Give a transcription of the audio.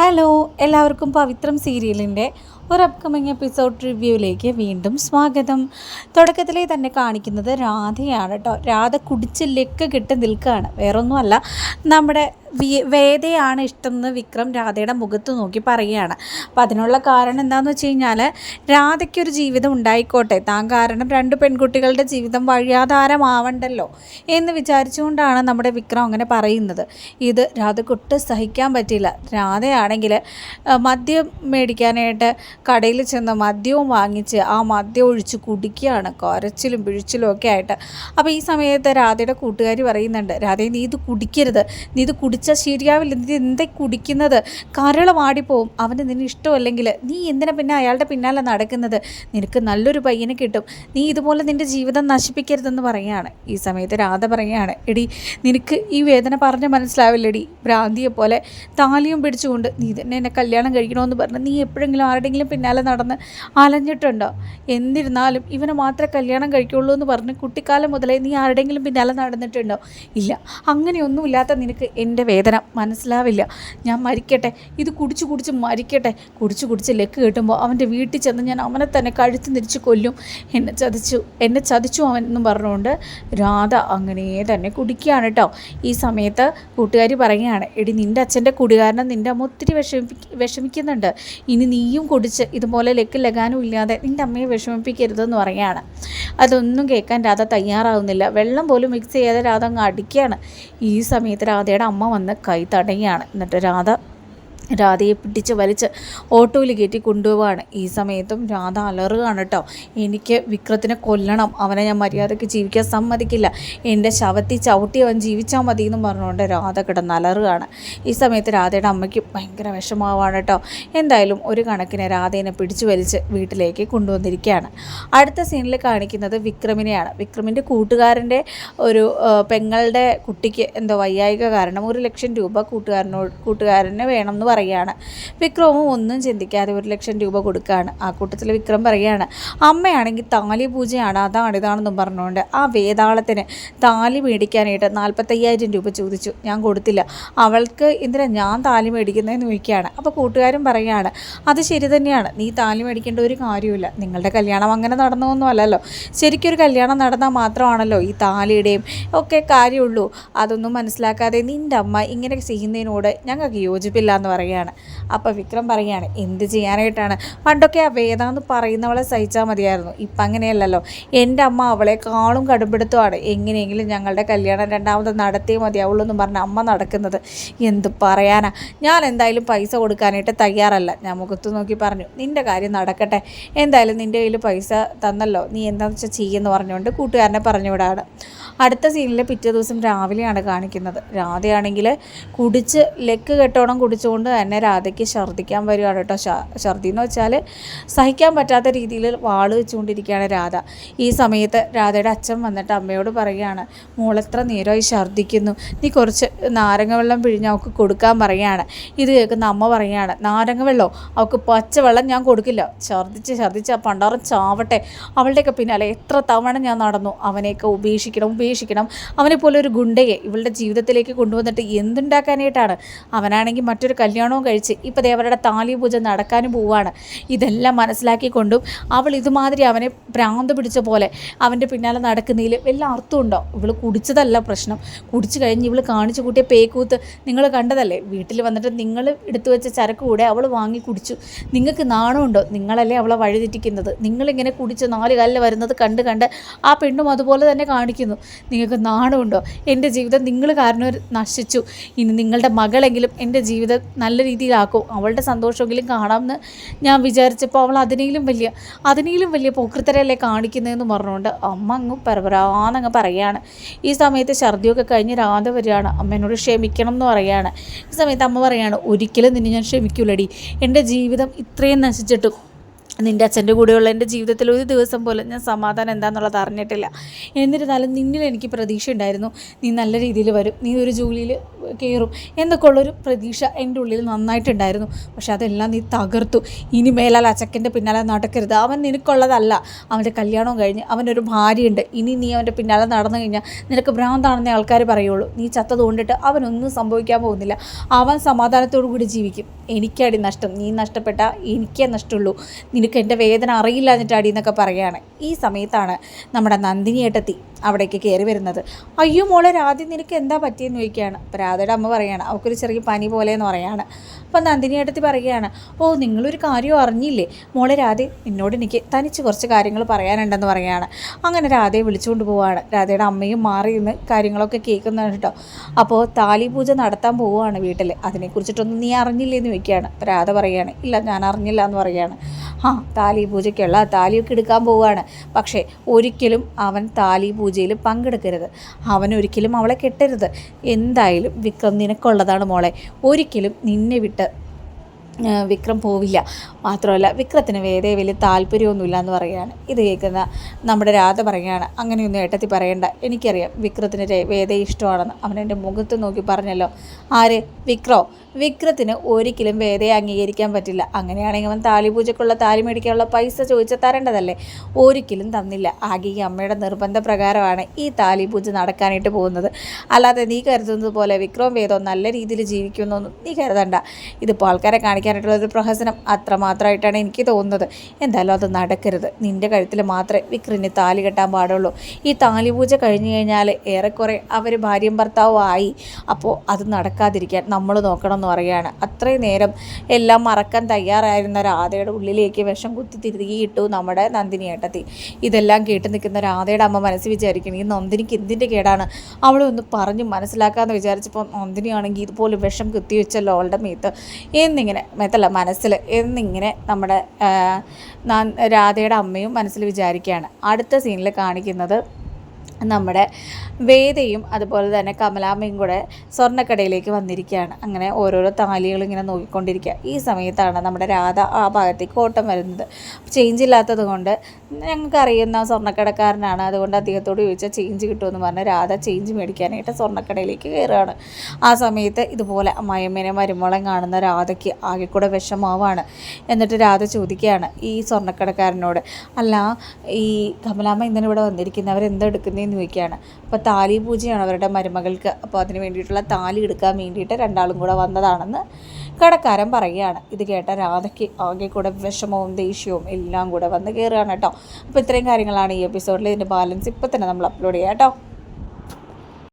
Hello എല്ലാവർക്കും പവിത്രം സീരിയലിന്റെ ഒരു അപ്കമിങ് എപ്പിസോഡ് റിവ്യൂയിലേക്ക് വീണ്ടും സ്വാഗതം. തുടക്കത്തിലേ തന്നെ കാണിക്കുന്നത് രാധയാണ് കേട്ടോ രാധ കുടിച്ച് ലെക്ക് കിട്ടി നിൽക്കുകയാണ്. വേറൊന്നുമല്ല നമ്മുടെ വേദയാണ് ഇഷ്ടം എന്ന് വിക്രം രാധയുടെ മുഖത്ത് നോക്കി പറയുകയാണ്. അപ്പോൾ അതിനുള്ള കാരണം എന്താണെന്ന് വെച്ച് കഴിഞ്ഞാൽ രാധയ്ക്കൊരു ജീവിതം ഉണ്ടായിക്കോട്ടെ. താൻ കാരണം രണ്ട് പെൺകുട്ടികളുടെ ജീവിതം വഴിയാധാരമാവണ്ടല്ലോ എന്ന് വിചാരിച്ചുകൊണ്ടാണ് നമ്മുടെ വിക്രം അങ്ങനെ പറയുന്നത്. ഇത് രാധക്കൊട്ട് സഹിക്കാൻ പറ്റില്ല. രാധയാണെങ്കിൽ മദ്യം മേടിക്കാനായിട്ട് കടയിൽ ചെന്ന് മദ്യവും വാങ്ങിച്ച് ആ മദ്യം ഒഴിച്ച് കുടിക്കുകയാണ്. കുരച്ചിലും പിഴിച്ചിലും ഒക്കെ ആയിട്ട്. അപ്പോൾ ഈ സമയത്ത് രാധയുടെ കൂട്ടുകാരി പറയുന്നുണ്ട് രാധയെ നീ ഇത് കുടിക്കരുത്. നീ ഇത് കുടിച്ചാൽ ശരിയാവില്ല. നീ എന്തേ കുടിക്കുന്നത്? കരൾ വാടിപ്പോവും അവന് നിന്നെ ഇഷ്ടമല്ലെങ്കിൽ നീ എന്തിനാ പിന്നെ അയാളുടെ പിന്നാലെ നടക്കുന്നത്? നിനക്ക് നല്ലൊരു പയ്യനെ കിട്ടും. നീ ഇതുപോലെ നിന്റെ ജീവിതം നശിപ്പിക്കരുതെന്ന് പറയുകയാണ്. ഈ സമയത്ത് രാധ പറയുകയാണ് എടി നിനക്ക് ഈ വേദന പറഞ്ഞ് മനസ്സിലാവില്ലടി. ഭ്രാന്തിയെ പോലെ താലിയും പിടിച്ചുകൊണ്ട് നീ തന്നെ എന്നെ കല്യാണം കഴിക്കണമെന്ന് പറഞ്ഞ് നീ എപ്പോഴെങ്കിലും ആരുടെങ്കിലും പിന്നാലെ നടന്ന് അലഞ്ഞിട്ടുണ്ടോ? എന്നിരുന്നാലും ഇവനെ മാത്രമേ കല്യാണം കഴിക്കുള്ളൂ എന്ന് പറഞ്ഞ് കുട്ടിക്കാലം മുതലേ നീ ആരുടെങ്കിലും പിന്നാലെ നടന്നിട്ടുണ്ടോ? ഇല്ല. അങ്ങനെയൊന്നുമില്ലാത്ത നിനക്ക് എന്റെ വേദന മനസ്സിലാവില്ല. ഞാൻ മരിക്കട്ടെ. ഇത് കുടിച്ച് കുടിച്ച് മരിക്കട്ടെ. കുടിച്ച് കുടിച്ച് ലെക്ക് കിട്ടുമ്പോൾ അവന്റെ വീട്ടിൽ ചെന്ന് ഞാൻ അവനെ തന്നെ കഴുത്ത് തിരിച്ച് കൊല്ലും. എന്നെ ചതിച്ചു. എന്നെ ചതിച്ചു അവൻ എന്നും പറഞ്ഞുകൊണ്ട് രാധ അങ്ങനെ തന്നെ കുടിക്കുകയാണ് കേട്ടോ. ഈ സമയത്ത് കൂട്ടുകാരി പറയുകയാണ് എടി നിന്റെ അച്ഛന്റെ കുടികാരനെ നിന്റെ അമ്മ ഒത്തിരി വിഷമിപ്പി വിഷമിക്കുന്നുണ്ട്. ഇനി നീയും കുടിച്ച് ഇതുപോലെ ലെക്ക് ലഗാനും ഇല്ലാതെ നിന്റെ അമ്മയെ വിഷമിപ്പിക്കരുതെന്ന് പറയുകയാണ്. അതൊന്നും കേൾക്കാൻ രാധ തയ്യാറാവുന്നില്ല. വെള്ളം പോലും മിക്സ് ചെയ്യാതെ രാധ അങ്ങ് അടിക്കുകയാണ്. ഈ സമയത്ത് രാധയുടെ അമ്മ വന്ന് കൈ തടയുകയാണ്. എന്നിട്ട് രാധ രാധയെ പിടിച്ച് വലിച്ച് ഓട്ടോയിൽ കയറ്റി കൊണ്ടുപോവാണ്. ഈ സമയത്തും രാധ അലറുകയാണ് കേട്ടോ. എനിക്ക് വിക്രത്തിനെ കൊല്ലണം. അവനെ ഞാൻ മര്യാദയ്ക്ക് ജീവിക്കാൻ സമ്മതിക്കില്ല. എന്റെ ശവത്തി ചവിട്ടി അവൻ ജീവിച്ചാൽ മതി എന്നും പറഞ്ഞുകൊണ്ട് രാധ കിടന്ന് അലറുകയാണ്. ഈ സമയത്ത് രാധയുടെ അമ്മയ്ക്ക് ഭയങ്കര വിഷമമാവാണ് കേട്ടോ. എന്തായാലും ഒരു കണക്കിന് രാധേനെ പിടിച്ചു വലിച്ച് വീട്ടിലേക്ക് കൊണ്ടുവന്നിരിക്കുകയാണ്. അടുത്ത സീനിൽ കാണിക്കുന്നത് വിക്രമിനെയാണ്. വിക്രമിന്റെ കൂട്ടുകാരന്റെ ഒരു പെങ്ങളുടെ കുട്ടിക്ക് എന്തോ വയ്യായിക കാരണം ഒരു ലക്ഷം രൂപ കൂട്ടുകാരനോട് കൂട്ടുകാരന് വേണം എന്ന് പറയുകയാണ്. വിക്രമും ഒന്നും ചിന്തിക്കാതെ ഒരു ലക്ഷം രൂപ കൊടുക്കുകയാണ്. ആ കൂട്ടത്തിൽ വിക്രം പറയുകയാണ് അമ്മയാണെങ്കിൽ താലി പൂജയാണ് അതാണ് ഇതാണെന്നും പറഞ്ഞുകൊണ്ട് ആ വേതാളത്തിന് താലി മേടിക്കാനായിട്ട് നാൽപ്പത്തയ്യായിരം രൂപ ചോദിച്ചു. ഞാൻ കൊടുത്തില്ല. അവൾക്ക് എന്തിനാ ഞാൻ താലി മേടിക്കുന്നതെന്ന് ചോദിക്കുകയാണ്. അപ്പോൾ കൂട്ടുകാരും പറയുകയാണ് അത് ശരി തന്നെയാണ്. നീ താലി മേടിക്കേണ്ട ഒരു കാര്യമില്ല നിങ്ങളുടെ കല്യാണം അങ്ങനെ നടന്നതൊന്നും അല്ലല്ലോ. ശരിക്കൊരു കല്യാണം നടന്നാൽ മാത്രമാണല്ലോ ഈ താലിയുടെയും ഒക്കെ കാര്യമുള്ളൂ. അതൊന്നും മനസ്സിലാക്കാതെ നിന്റെ അമ്മ ഇങ്ങനെ ചെയ്യുന്നതിനോട് ഞങ്ങൾക്ക് യോജിപ്പില്ല എന്ന് പറയുകയാണ്. അപ്പോൾ വിക്രം പറയുകയാണ് എന്ത് ചെയ്യാനായിട്ടാണ്? പണ്ടൊക്കെ ആ വേദ എന്ന് പറയുന്നവളെ സഹിച്ചാൽ മതിയായിരുന്നു. ഇപ്പം അങ്ങനെയല്ലല്ലോ. എന്റെ അമ്മ അവളെ അവളെക്കാളും കടുംപിടുത്തമാണ് എങ്ങനെയെങ്കിലും ഞങ്ങളുടെ കല്യാണം രണ്ടാമത് നടത്തിയേ മതിയാവുള്ളൂ എന്ന് പറഞ്ഞ അമ്മ നടക്കുന്നത്. എന്ത് പറയാനാ? ഞാൻ എന്തായാലും പൈസ കൊടുക്കാനായിട്ട് തയ്യാറല്ല. ഞാൻ മുഖത്ത് നോക്കി പറഞ്ഞു നിന്റെ കാര്യം നടക്കട്ടെ. എന്തായാലും നിന്റെ കയ്യിൽ പൈസ തന്നല്ലോ. നീ എന്താണെന്ന് വെച്ചാൽ ചെയ്യുമെന്ന് പറഞ്ഞുകൊണ്ട് കൂട്ടുകാരനെ പറഞ്ഞു വിടാണ്. അടുത്ത സീനിൽ പിറ്റേ ദിവസം രാവിലെയാണ് കാണിക്കുന്നത്. രാധയാണെങ്കിൽ കുടിച്ച് ലെക്ക് കെട്ടോണം കുടിച്ചുകൊണ്ട് തന്നെ രാധയ്ക്ക് ഛർദ്ദിക്കാൻ വരികയാണ് കേട്ടോ. ഛർദി എന്ന് വെച്ചാൽ സഹിക്കാൻ പറ്റാത്ത രീതിയിൽ വാൾ വെച്ചുകൊണ്ടിരിക്കുകയാണ് രാധ. ഈ സമയത്ത് രാധയുടെ അച്ഛൻ വന്നിട്ട് അമ്മയോട് പറയുകയാണ് മോളെത്ര നേരമായി ഛർദ്ദിക്കുന്നു. നീ കുറച്ച് നാരങ്ങ വെള്ളം പിഴിഞ്ഞ് അവൾക്ക് കൊടുക്കാൻ പറയുകയാണ്. ഇത് കേൾക്കുന്ന അമ്മ പറയുകയാണ് നാരങ്ങ വെള്ളമോ അവൾക്ക് പച്ചവെള്ളം ഞാൻ കൊടുക്കില്ല. ഛർദ്ദിച്ച് ഛർദ്ദിച്ച് പണ്ടാറം ചാവട്ടെ. അവളുടെയൊക്കെ പിന്നാലെ എത്ര തവണ ഞാൻ നടന്നു. അവനെയൊക്കെ ഉപേക്ഷിക്കണം ഉപേക്ഷിക്കണം. അവനെ പോലെ ഒരു ഗുണ്ടയെ ഇവളുടെ ജീവിതത്തിലേക്ക് കൊണ്ടുവന്നിട്ട് എന്തുണ്ടാക്കാനായിട്ടാണ്? അവനാണെങ്കിൽ മറ്റൊരു കല്യാണവും കഴിച്ച്? ഇപ്പോൾ ദേവരുടെ താലി പൂജ നടക്കാനും പോവാണ്. ഇതെല്ലാം മനസ്സിലാക്കിക്കൊണ്ടും അവൾ ഇതുമാതിരി അവനെ ഭ്രാന്ത് പിടിച്ച പോലെ അവന്റെ പിന്നാലെ നടക്കുന്നതിൽ വല്ല അർത്ഥമുണ്ടോ? ഇവൾ കുടിച്ചതല്ല പ്രശ്നം. കുടിച്ചു കഴിഞ്ഞ് ഇവൾ കാണിച്ചു കൂട്ടിയ പേക്കൂത്ത് നിങ്ങൾ കണ്ടതല്ലേ? വീട്ടിൽ വന്നിട്ട് നിങ്ങൾ എടുത്തു വെച്ച ചരക്ക് കൂടെ അവൾ വാങ്ങി കുടിച്ചു. നിങ്ങൾക്ക് നാണമുണ്ടോ? നിങ്ങളല്ലേ അവളെ വഴിതെറ്റിക്കുന്നത്. നിങ്ങളിങ്ങനെ കുടിച്ച് നാല് കാലിൽ വരുന്നത് കണ്ട് കണ്ട് ആ പെണ്ണും അതുപോലെ തന്നെ കാണിക്കുന്നു. നിങ്ങൾക്ക് നാണമുണ്ടോ? എന്റെ ജീവിതം നിങ്ങൾ കാരണം നശിച്ചു. ഇനി നിങ്ങളുടെ മകളെങ്കിലും എന്റെ ജീവിതം നല്ല രീതിയിലാക്കും. അവളുടെ സന്തോഷമെങ്കിലും കാണാമെന്ന് ഞാൻ വിചാരിച്ചപ്പോൾ അവൾ അതിനെങ്കിലും വലിയ അതിനെങ്കിലും വലിയ പോക്കൃത്തരല്ലേ കാണിക്കുന്നതെന്ന് പറഞ്ഞുകൊണ്ട് അമ്മ അങ്ങ് പരപരാന്നങ്ങ് പറയുകയാണ്. ഈ സമയത്ത് ഛർദിയൊക്കെ കഴിഞ്ഞ് രാധ വരികയാണ്. അമ്മേനോട് ക്ഷമിക്കണം എന്ന് പറയുകയാണ്. ഈ സമയത്ത് അമ്മ പറയുകയാണ് ഒരിക്കലും നിന്നെ ഞാൻ ക്ഷമിക്കൂലടി. എന്റെ ജീവിതം ഇത്രയും നശിച്ചിട്ടും നിന്റെ അച്ഛന്റെ കൂടെയുള്ള എന്റെ ജീവിതത്തിൽ ഒരു ദിവസം പോലും ഞാൻ സമാധാനം എന്താണെന്നുള്ളത് അറിഞ്ഞിട്ടില്ല. എന്നിരുന്നാലും നിന്നിൽ എനിക്ക് പ്രതീക്ഷ ഉണ്ടായിരുന്നു. നീ നല്ല രീതിയിൽ വരും. നീ ഒരു ജോലിയിൽ കയറും. എന്നൊക്കെ ഉള്ളൊരു പ്രതീക്ഷ എന്റെ ഉള്ളിൽ നന്നായിട്ടുണ്ടായിരുന്നു. പക്ഷെ അതെല്ലാം നീ തകർത്തു. ഇനി മേലാൽ അച്ചക്കന്റെ പിന്നാലെ നടക്കരുത്. അവൻ നിനക്കുള്ളതല്ല. അവന്റെ കല്യാണവും കഴിഞ്ഞ് അവനൊരു ഭാര്യയുണ്ട്. ഇനി നീ അവന്റെ പിന്നാലെ നടന്നു കഴിഞ്ഞാൽ നിനക്ക് ഭ്രാന്താണെന്നേ ആൾക്കാർ പറയുള്ളൂ. നീ ചത്തത് കൊണ്ടിട്ട് അവനൊന്നും സംഭവിക്കാൻ പോകുന്നില്ല. അവൻ സമാധാനത്തോടു കൂടി ജീവിക്കും. എനിക്കടി നഷ്ടം. നീ നഷ്ടപ്പെട്ട എനിക്കേ നഷ്ടമുള്ളൂ. നിനക്ക് എന്റെ വേദന അറിയില്ല എന്നിട്ടാടി എന്നൊക്കെ പറയുകയാണ്. ഈ സമയത്താണ് നമ്മുടെ നന്ദിനിയേട്ടത്തി അവിടേക്ക് കയറി വരുന്നത്. അയ്യോ മോളെ രാധി നിനക്ക് എന്താ പറ്റിയെന്ന് ചോദിക്കുകയാണ്. അപ്പോൾ രാധയുടെ അമ്മ പറയുകയാണ് അവൾക്കൊരു ചെറിയ പനി പോലെ എന്ന് പറയുകയാണ്. അപ്പം നന്ദിനിയേട്ടത്തി പറയുകയാണ് ഓ നിങ്ങളൊരു കാര്യം അറിഞ്ഞില്ലേ? മോളെ രാധെ നിന്നോട് എനിക്ക് തനിച്ച് കുറച്ച് കാര്യങ്ങൾ പറയാനുണ്ടെന്ന് പറയുകയാണ്. അങ്ങനെ രാധയെ വിളിച്ചുകൊണ്ട് പോവുകയാണ്. രാധയുടെ അമ്മയും മാറി നിന്ന് കാര്യങ്ങളൊക്കെ കേൾക്കുന്നതാണ് കേട്ടോ. അപ്പോൾ താലി പൂജ നടത്താൻ പോവുകയാണ് വീട്ടിൽ അതിനെക്കുറിച്ചിട്ടൊന്നും നീ അറിഞ്ഞില്ലേ എന്ന് ചോദിക്കുകയാണ് രാധ പറയുകയാണ് ഇല്ല ഞാൻ അറിഞ്ഞില്ല എന്ന് പറയുകയാണ്. ആ താലി പൂജയ്ക്കുള്ള താലിയൊക്കെ എടുക്കാൻ പോവുകയാണ്. പക്ഷേ ഒരിക്കലും അവൻ താലി പൂജയിൽ പങ്കെടുക്കരുത്. അവൻ ഒരിക്കലും അവളെ കെട്ടരുത്. എന്തായാലും വിക്രം നിനക്കുള്ളതാണ് മോളെ. ഒരിക്കലും നിന്നെ വിട്ട് വിക്രം പോവില്ല. മാത്രമല്ല വിക്രത്തിന് വേദയെ വലിയ താല്പര്യമൊന്നുമില്ല എന്ന് പറയുകയാണ്. ഇത് കേൾക്കുന്ന നമ്മുടെ രാധ പറയുകയാണ് അങ്ങനെയൊന്നും ഏട്ടത്തി പറയണ്ട. എനിക്കറിയാം വിക്രത്തിന് വേദ ഇഷ്ടമാണെന്ന്. അവൻ എന്റെ മുഖത്ത് നോക്കി പറഞ്ഞല്ലോ. ആര്? വിക്രോ? വിക്രത്തിന് ഒരിക്കലും വേദയെ അംഗീകരിക്കാൻ പറ്റില്ല. അങ്ങനെയാണെങ്കിൽ അവൻ താലിപൂജക്കുള്ള താലി മേടിക്കാനുള്ള പൈസ ചോദിച്ചാൽ തരേണ്ടതല്ലേ? ഒരിക്കലും തന്നില്ല. ആകെ ഈ അമ്മയുടെ നിർബന്ധ പ്രകാരമാണ് ഈ താലിപൂജ നടക്കാനായിട്ട് പോകുന്നത്. അല്ലാതെ നീ കരുതുന്നത് പോലെ വിക്രവും വേദവും നല്ല രീതിയിൽ ജീവിക്കുമെന്നൊന്നും നീ കരുതണ്ട. ഇതിപ്പോൾ ആൾക്കാരെ കാണിക്കാനായിട്ടുള്ള ഒരു പ്രഹസനം അത്രമാത്രമായിട്ടാണ് എനിക്ക് തോന്നുന്നത്. എന്തായാലും അത് നടക്കരുത്. നിന്റെ കഴുത്തിൽ മാത്രമേ വിക്രിന് താലി കെട്ടാൻ പാടുള്ളൂ. ഈ താലി പൂജ കഴിഞ്ഞു കഴിഞ്ഞാൽ ഏറെക്കുറെ അവർ ഭാര്യയും ഭർത്താവും ആയി. അപ്പോൾ അത് നടക്കാതിരിക്കാൻ നമ്മൾ നോക്കണം എന്ന് പറയുകയാണ്. അത്രയും നേരം എല്ലാം മറക്കാൻ തയ്യാറായിരുന്ന രാധയുടെ ഉള്ളിലേക്ക് വിഷം കുത്തി തിരികെ ഇട്ടു നമ്മുടെ നന്ദിനി ഏട്ടത്തി. ഇതെല്ലാം കേട്ട് നിൽക്കുന്ന രാധയുടെ അമ്മ മനസ്സിൽ വിചാരിക്കണം ഈ നന്ദിനിക്ക് എന്തിന്റെ കേടാണ്? അവളെ ഒന്ന് പറഞ്ഞ് മനസ്സിലാക്കാമെന്ന് വിചാരിച്ചപ്പോൾ നന്ദിനിയാണെങ്കിൽ ഇതുപോലെ വിഷം കുത്തി വെച്ചല്ലോ അവളുടെ മീത്ത്. എന്നിങ്ങനെ മേത്തല്ല മനസ്സിൽ എന്നിങ്ങനെ നമ്മുടെ രാധയുടെ അമ്മയും മനസ്സിൽ വിചാരിക്കുകയാണ്. അടുത്ത സീനിൽ കാണിക്കുന്നത് നമ്മുടെ വേദയും അതുപോലെ തന്നെ കമലാമ്മയും കൂടെ സ്വർണക്കടയിലേക്ക് വന്നിരിക്കുകയാണ്. അങ്ങനെ ഓരോരോ താലികൾ ഇങ്ങനെ നോക്കിക്കൊണ്ടിരിക്കുക. ഈ സമയത്താണ് നമ്മുടെ രാധ ആ ഭാഗത്തേക്ക് ഓട്ടം വരുന്നത്. ചേഞ്ച് ഇല്ലാത്തത് കൊണ്ട് ഞങ്ങൾക്ക് അറിയുന്ന സ്വർണക്കടക്കാരനാണ്. അതുകൊണ്ട് അദ്ദേഹത്തോട് ചോദിച്ചാൽ ചേഞ്ച് കിട്ടുമെന്ന് പറഞ്ഞ് രാധ ചേഞ്ച് മേടിക്കാനായിട്ട് സ്വർണക്കടയിലേക്ക് കയറുകയാണ്. ആ സമയത്ത് ഇതുപോലെ അമ്മായിമ്മേനെ മരുമോളെ കാണുന്ന രാധയ്ക്ക് ആകെ കൂടെ വിഷമാവാണ്. എന്നിട്ട് രാധ ചോദിക്കുകയാണ് ഈ സ്വർണക്കടക്കാരനോട് അല്ല ഈ കമലാമ്മ ഇന്നലെ ഇവിടെ വന്നിരിക്കുന്നവർ എന്താ എടുക്കുന്നതെന്ന് ചോദിക്കുകയാണ് അപ്പോൾ താലി പൂജയാണ് അവരുടെ മരുമകൾക്ക്. അപ്പോൾ അതിന് വേണ്ടിയിട്ടുള്ള താലി എടുക്കാൻ വേണ്ടിയിട്ട് രണ്ടാളും കൂടെ വന്നതാണെന്ന് കടക്കാരൻ പറയുകയാണ്. ഇത് കേട്ട രാധയ്ക്ക് ആകെ കൂടെ വിഷമവും ദേഷ്യവും എല്ലാം കൂടെ വന്ന് കയറുകയാണ് കേട്ടോ. അപ്പോൾ ഇത്രയും കാര്യങ്ങളാണ് ഈ എപ്പിസോഡിൽ ഇതിന്റെ ബാലൻസ് ഇപ്പോൾ തന്നെ നമ്മൾ അപ്ലോഡ് ചെയ്യാം കേട്ടോ.